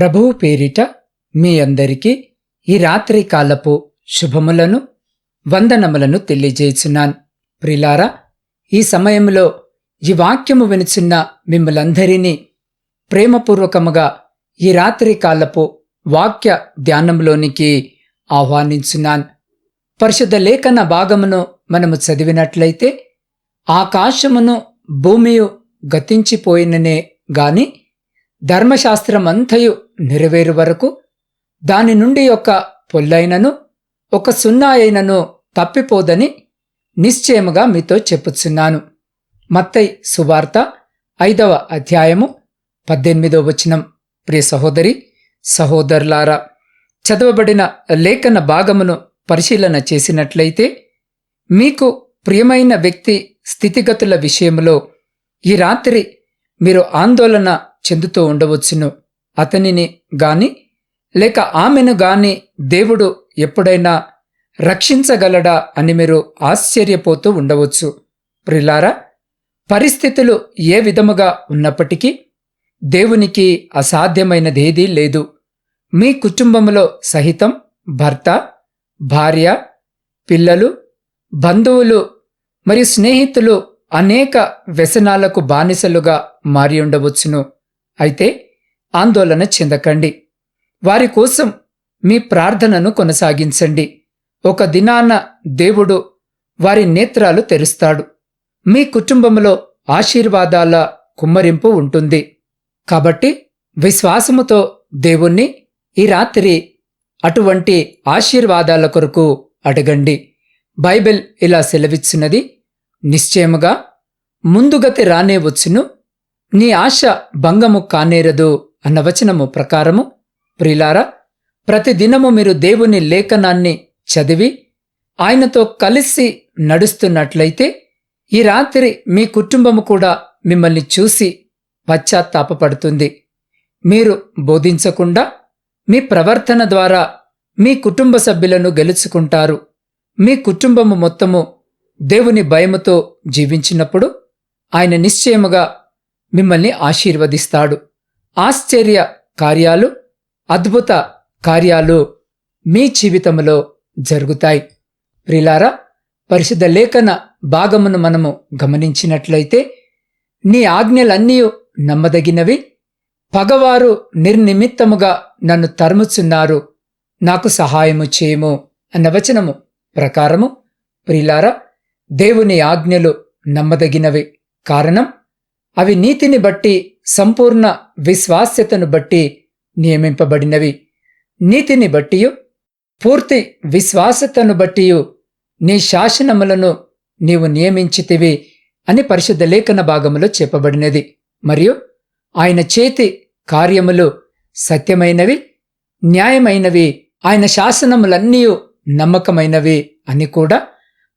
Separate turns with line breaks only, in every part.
ప్రభువు పేరిట మీ అందరికీ ఈ రాత్రి కాలపు శుభములను వందనములను తెలియజేయుచున్నాను. ప్రిలారా ఈ సమయంలో ఈ వాక్యము వినుచున్న మిమ్మలందరినీ ప్రేమపూర్వకముగా ఈ రాత్రి కాలపు వాక్య ధ్యానంలోనికి ఆహ్వానించున్నాను. పరిశుద్ధ లేఖన భాగమును మనము చదివినట్లయితే ఆకాశమును భూమియు గతించిపోయిననే గాని ధర్మశాస్త్రమంతయు నెరవేరు వరకు దాని నుండి ఒక పొల్లైనను ఒక సున్నా అయినను తప్పిపోదని నిశ్చయముగా మీతో చెప్పుచున్నాను. మత్తై సువార్త ఐదవ అధ్యాయము పద్దెనిమిదవ వచనం. ప్రియ సహోదరి సహోదరులారా చదవబడిన లేఖన భాగమును పరిశీలన చేసినట్లయితే మీకు ప్రియమైన వ్యక్తి స్థితిగతుల విషయంలో ఈ రాత్రి మీరు ఆందోళన చెందుతూ ఉండవచ్చును. అతనిని గాని లేక ఆమెను గాని దేవుడు ఎప్పుడైనా రక్షించగలడా అని మీరు ఆశ్చర్యపోతూ ఉండవచ్చు. ప్రిలారా పరిస్థితులు ఏ విధముగా ఉన్నప్పటికీ దేవునికి అసాధ్యమైనదేదీ లేదు. మీ కుటుంబంలో సహితం భర్త భార్య పిల్లలు బంధువులు మరియు స్నేహితులు అనేక వ్యసనాలకు బానిసలుగా మారి ఉండవచ్చును. అయితే ఆందోళన చెందకండి. వారి కోసం మీ ప్రార్థనను కొనసాగించండి. ఒక దినాన దేవుడు వారి నేత్రాలు తెరుస్తాడు. మీ కుటుంబంలో ఆశీర్వాదాల కుమ్మరింపు ఉంటుంది. కాబట్టి విశ్వాసముతో దేవుణ్ణి ఈ రాత్రి అటువంటి ఆశీర్వాదాల కొరకు అడగండి. బైబిల్ ఇలా సెలవిచ్చినది నిశ్చయముగా ముందుగతి రానే వచ్చును. నీ ఆశ భంగము కానేరదు. అన్న వచనము ప్రకారము ప్రిలారా ప్రతిదినము మీరు దేవుని లేఖనాన్ని చదివి ఆయనతో కలిసి నడుస్తున్నట్లయితే ఈ రాత్రి మీ కుటుంబము కూడా మిమ్మల్ని చూసి పశ్చాత్తాపపడుతుంది. మీరు బోధించకుండా మీ ప్రవర్తన ద్వారా మీ కుటుంబ సభ్యులను గెలుచుకుంటారు. మీ కుటుంబము మొత్తము దేవుని భయముతో జీవించినప్పుడు ఆయన నిశ్చయముగా మిమ్మల్ని ఆశీర్వదిస్తాడు. ఆశ్చర్య కార్యాలు అద్భుత కార్యాలు మీ జీవితంలో జరుగుతాయి. ప్రిలారా పరిశుద్ధ లేఖన భాగమును మనము గమనించినట్లయితే నీ ఆజ్ఞలన్నీ నమ్మదగినవి. పగవారు నిర్నిమిత్తముగా నన్ను తరుముచున్నారు. నాకు సహాయము చేయము అన్న వచనము ప్రకారము ప్రిలారా దేవుని ఆజ్ఞలు నమ్మదగినవి. కారణం అవి నీతిని బట్టి సంపూర్ణ విశ్వాస్యతను బట్టి నియమింపబడినవి. నీతిని బట్టియు పూర్తి విశ్వాసతను బట్టియు నీ శాసనములను నీవు నియమించితివి అని పరిశుద్ధ లేఖన భాగములో చెప్పబడినది. మరియు ఆయన చేతి కార్యములు సత్యమైనవి న్యాయమైనవి ఆయన శాసనములన్నీ నమ్మకమైనవి అని కూడా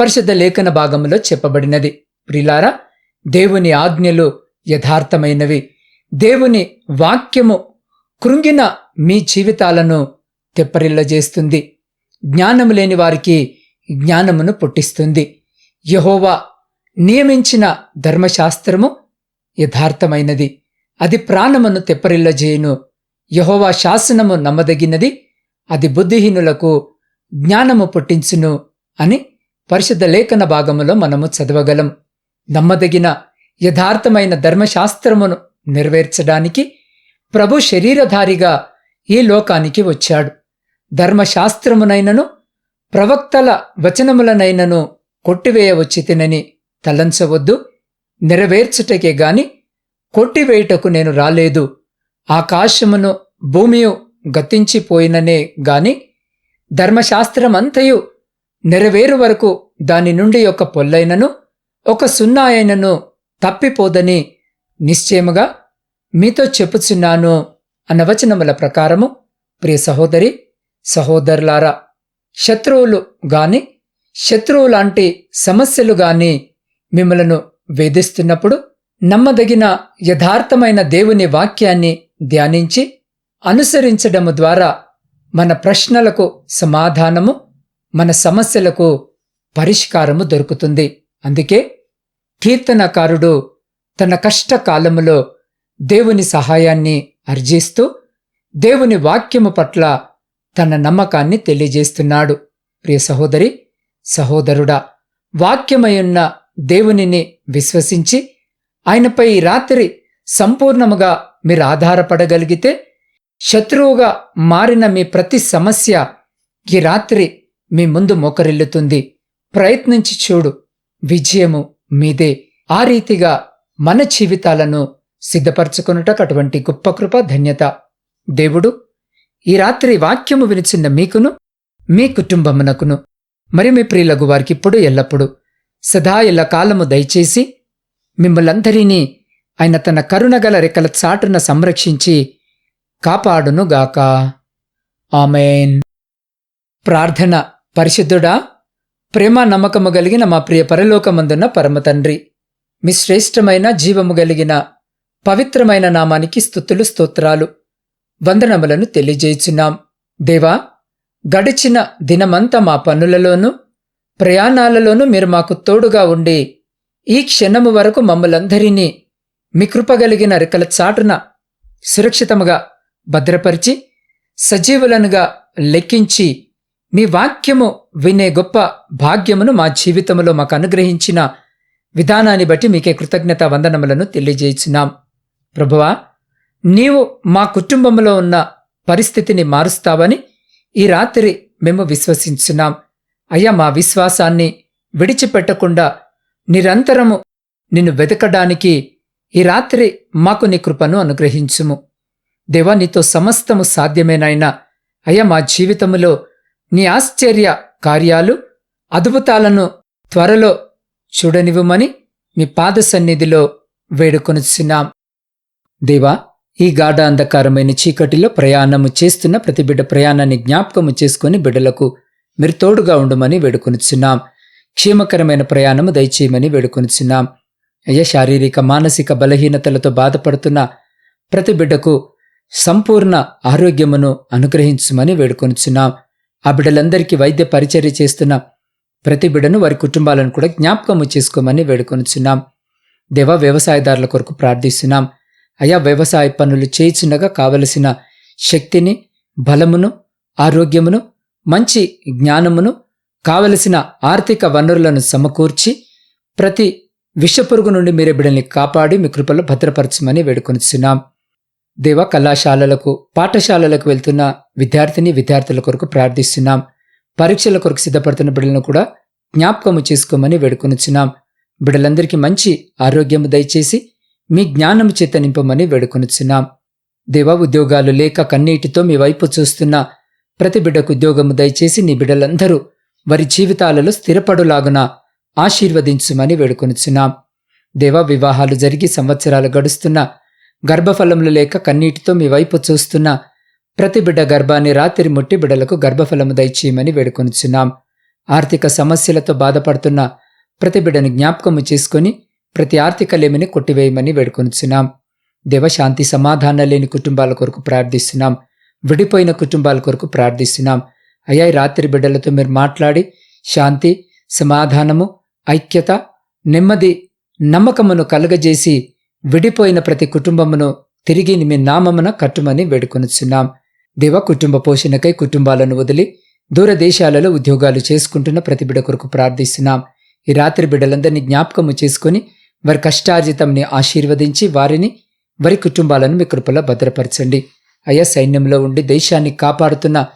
పరిశుద్ధ లేఖన భాగములో చెప్పబడినది. ప్రిలారా దేవుని ఆజ్ఞలు యథార్థమైనవి. దేవుని వాక్యము కృంగిన మీ జీవితాలను తెప్పరిల్లజేస్తుంది. జ్ఞానము లేని వారికి జ్ఞానమును పుట్టిస్తుంది. యహోవా నియమించిన ధర్మశాస్త్రము యథార్థమైనది. అది ప్రాణమును తెప్పరిల్లజేయును. యహోవా శాసనము నమ్మదగినది. అది బుద్ధిహీనులకు జ్ఞానము పుట్టించును అని పరిశుద్ధ లేఖన భాగములో మనము చదవగలం. నమ్మదగిన యథార్థమైన ధర్మశాస్త్రమును నెరవేర్చడానికి ప్రభు శరీరధారిగా ఈ లోకానికి వచ్చాడు. ధర్మశాస్త్రమునైనను ప్రవక్తల వచనములనైనను కొట్టివేయవచ్చి తినని తలంచవద్దు. నెరవేర్చుటకే గాని కొట్టివేయుటకు నేను రాలేదు. ఆకాశమును భూమియు గతించిపోయిననే గాని ధర్మశాస్త్రమంతయు నెరవేరు వరకు దాని నుండి ఒక పొల్లైనను ఒక సున్నా అయినను తప్పిపోదని నిశ్చయముగా మీతో చెప్పుచున్నాను అన్న వచనముల ప్రకారము ప్రియ సహోదరి సహోదరులారా శత్రువులు గాని శత్రువు లాంటి సమస్యలు గాని మిమ్మలను వేధిస్తున్నప్పుడు నమ్మదగిన యథార్థమైన దేవుని వాక్యాన్ని ధ్యానించి అనుసరించడము ద్వారా మన ప్రశ్నలకు సమాధానము మన సమస్యలకు పరిష్కారము దొరుకుతుంది. అందుకే కీర్తనకారుడు తన కష్టకాలములో దేవుని సహాయాన్ని అర్జిస్తూ దేవుని వాక్యము పట్ల తన నమ్మకాన్ని తెలియజేస్తున్నాడు. ప్రియ సహోదరి సహోదరుడా వాక్యమయున్న దేవునిని విశ్వసించి ఆయనపై రాత్రి సంపూర్ణముగా మీరు ఆధారపడగలిగితే శత్రువుగా మారిన మీ ప్రతి సమస్య ఈ రాత్రి మీ ముందు మోకరిల్లుతుంది. ప్రయత్నించి చూడు విజయము మీదే. ఆ రీతిగా మన జీవితాలను సిద్ధపరచుకొనుటకు అటువంటి గొప్ప కృప ధన్యత. దేవుడు ఈ రాత్రి వాక్యము వినిచిన్న మీకును మీ కుటుంబమునకును మరి మీ ప్రియులకు వారికి ఇప్పుడు ఎల్లప్పుడు సదా ఎల్ల కాలము దయచేసి మిమ్మలందరినీ ఆయన తన కరుణగల రెక్కల చాటున సంరక్షించి కాపాడునుగాక. ఆమెన్. ప్రార్థన పరిశుద్ధుడా ప్రేమ నమ్మకము కలిగిన మా ప్రియ పరలోకమందున్న పరమతండ్రి మీ శ్రేష్టమైన జీవము కలిగిన పవిత్రమైన నామానికి స్థుతులు స్తోత్రాలు. వందనములను తెలియజేయుచున్నాం. దేవా గడిచిన దినమంతా మా పనులలోనూ ప్రయాణాలలోనూ మీరు మాకు తోడుగా ఉండి ఈ క్షణము వరకు మమ్మలందరినీ మీ కృపగలిగిన రెక్కల చాటున సురక్షితముగా భద్రపరిచి సజీవులనుగా లెక్కించి మీ వాక్యము వినే గొప్ప భాగ్యమును మా జీవితంలో మాకు అనుగ్రహించిన విధానాన్ని బట్టి మీకే కృతజ్ఞత వందనములను తెలియజేయించినాం ప్రభువా నీవు మా కుటుంబంలో ఉన్న పరిస్థితిని మారుస్తావని ఈ రాత్రి మేము విశ్వసించున్నాం. అయ్యా మా విశ్వాసాన్ని విడిచిపెట్టకుండా నిరంతరము నిన్ను వెతకడానికి ఈ రాత్రి మాకు నీ కృపను అనుగ్రహించుము. దేవా నీతో సమస్తము సాధ్యమేనైనా అయ్యా మా జీవితములో నీ ఆశ్చర్య కార్యాలు అద్భుతాలను త్వరలో చూడనివ్వమని మీ పాద సన్నిధిలో వేడుకొనుచున్నాం. దేవా ఈ గాఢ అంధకారమైన చీకటిలో ప్రయాణము చేస్తున్న ప్రతి బిడ్డ ప్రయాణాన్ని జ్ఞాపకము చేసుకుని బిడ్డలకు మీరు తోడుగా ఉండమని వేడుకొనిచున్నాం. క్షేమకరమైన ప్రయాణము దయచేయమని వేడుకొనిచున్నాం. అయ్యా శారీరక మానసిక బలహీనతలతో బాధపడుతున్న ప్రతి బిడ్డకు సంపూర్ణ ఆరోగ్యమును అనుగ్రహించమని వేడుకొనిచున్నాం. ఆ బిడ్డలందరికీ వైద్య పరిచర్య చేస్తున్న ప్రతి బిడ్డను వారి కుటుంబాలను కూడా జ్ఞాపకము చేసుకోమని వేడుకొనిచున్నాం. దేవ వ్యవసాయదారుల కొరకు ప్రార్థిస్తున్నాం. అయా వ్యవసాయ పనులు చేయుచుండగా కావలసిన శక్తిని బలమును ఆరోగ్యమును మంచి జ్ఞానమును కావలసిన ఆర్థిక వనరులను సమకూర్చి ప్రతి విషపురుగు నుండి మీరే బిడల్ని కాపాడి మీ కృపలో భద్రపరచమని వేడుకొనిచున్నాం. దేవ కళాశాలలకు పాఠశాలలకు వెళ్తున్న విద్యార్థిని విద్యార్థుల కొరకు ప్రార్థిస్తున్నాం. పరీక్షల కొరకు సిద్ధపడుతున్న బిడ్డలను కూడా జ్ఞాపకము చేసుకోమని వేడుకొనిచున్నాం. బిడ్డలందరికీ మంచి ఆరోగ్యము దయచేసి మీ జ్ఞానము చేత నింపమని వేడుకొనుచున్నాం. దేవ ఉద్యోగాలు లేక కన్నీటితో మీ వైపు చూస్తున్న ప్రతి బిడ్డకు ఉద్యోగము దయచేసి నీ బిడ్డలందరూ వారి జీవితాలలో స్థిరపడులాగున ఆశీర్వదించుమని వేడుకొనుచున్నాం. దేవ వివాహాలు జరిగి సంవత్సరాలు గడుస్తున్న గర్భఫలములు లేక కన్నీటితో మీ వైపు చూస్తున్న ప్రతి బిడ్డ గర్భాన్ని రాత్రి ముట్టి బిడ్డలకు గర్భఫలము దయచేయమని వేడుకొనుచున్నాం. ఆర్థిక సమస్యలతో బాధపడుతున్న ప్రతి బిడ్డను జ్ఞాపకము చేసుకొని ప్రతి ఆర్థిక లేమిని కొట్టివేయమని వేడుకొనిచున్నాం. దేవశాంతి సమాధానం లేని కుటుంబాల కొరకు ప్రార్థిస్తున్నాం. విడిపోయిన కుటుంబాల కొరకు ప్రార్థిస్తున్నాం. అయ్యా రాత్రి బిడ్డలతో మీరు మాట్లాడి శాంతి సమాధానము ఐక్యత నెమ్మది నమ్మకమును కలుగజేసి విడిపోయిన ప్రతి కుటుంబమును తిరిగి మీ నామమున కట్టుమని వేడుకొనిచున్నాం. దేవ కుటుంబ పోషణకై కుటుంబాలను వదిలి దూరదేశాలలో ఉద్యోగాలు చేసుకుంటున్న ప్రతి బిడ్డ కొరకు ప్రార్థిస్తున్నాం. ఈ రాత్రి బిడ్డలందరినీ జ్ఞాపకము చేసుకుని వారి కష్టార్జితంని ఆశీర్వదించి వారిని వారి కుటుంబాలను మీ కృపలో భద్రపరచండి. అయ్యా సైన్యంలో ఉండి దేశాన్ని కాపాడుతున్న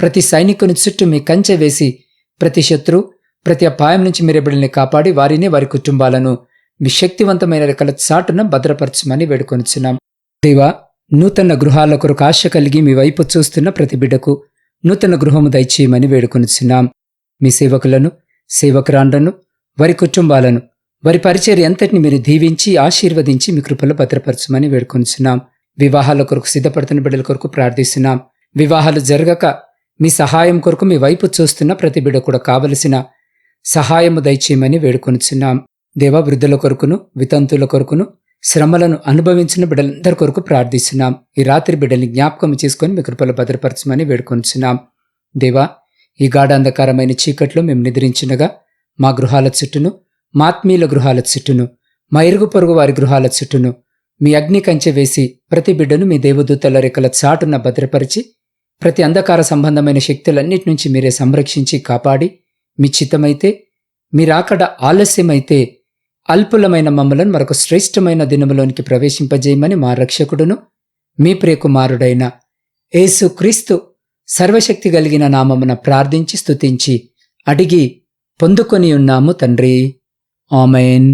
ప్రతి సైనికుని చుట్టూ మీ కంచె వేసి ప్రతి శత్రు ప్రతి అపాయం నుంచి మీరు బిడ్డల్ని కాపాడి వారిని వారి కుటుంబాలను మీ శక్తివంతమైన రెక్కల చాటున భద్రపరచమని వేడుకొనిచున్నాం. దేవా నూతన గృహాల కొరకు ఆశ కలిగి మీ వైపు చూస్తున్న ప్రతి బిడ్డకు నూతన గృహము దయచేయమని వేడుకొనిచున్నాం. మీ సేవకులను సేవకురాండ్రను వారి కుటుంబాలను వారి పరిచర్య అంతటిని మీరు దీవించి ఆశీర్వదించి మీ కృపలో భద్రపరచమని వేడుకొనిచున్నాం. వివాహాల కొరకు సిద్ధపడుతున్న బిడ్డల కొరకు ప్రార్థిస్తున్నాం. వివాహాలు జరగక మీ సహాయం కొరకు మీ వైపు చూస్తున్న ప్రతి బిడ్డ కూడా కావలసిన సహాయము దయచేయమని వేడుకొనిచున్నాం. దేవా వృద్ధుల కొరకును వితంతుల కొరకును శ్రమలను అనుభవించిన బిడ్డలందరి కొరకు ప్రార్థిస్తున్నాం. ఈ రాత్రి బిడ్డల్ని జ్ఞాపకం చేసుకొని మీ కృపలో భద్రపరచమని వేడుకొనిచున్నాం. దేవా ఈ గాఢ అంధకారమైన చీకట్లో మేము నిద్రించినగా మా గృహాల చుట్టూను మాత్మీయుల గృహాల చుట్టూను మా ఇరుగు పొరుగు వారి గృహాల చుట్టూను మీ అగ్ని కంచె వేసి ప్రతి బిడ్డను మీ దేవదూతల రెక్కల చాటున భద్రపరిచి ప్రతి అంధకార సంబంధమైన శక్తులన్నిటి నుంచి మీరే సంరక్షించి కాపాడి మీ చిత్తమైతే మీరాకడ ఆలస్యమైతే అల్పులమైన మమ్మలను మరొక శ్రేష్టమైన దినములోనికి ప్రవేశింపజేయమని మా రక్షకుడును మీ ప్రియకుమారుడైన ఏసు క్రీస్తు సర్వశక్తి కలిగిన నామమున ప్రార్థించి స్తుతించి అడిగి పొందుకొని ఉన్నాము తండ్రి. ఆమెన్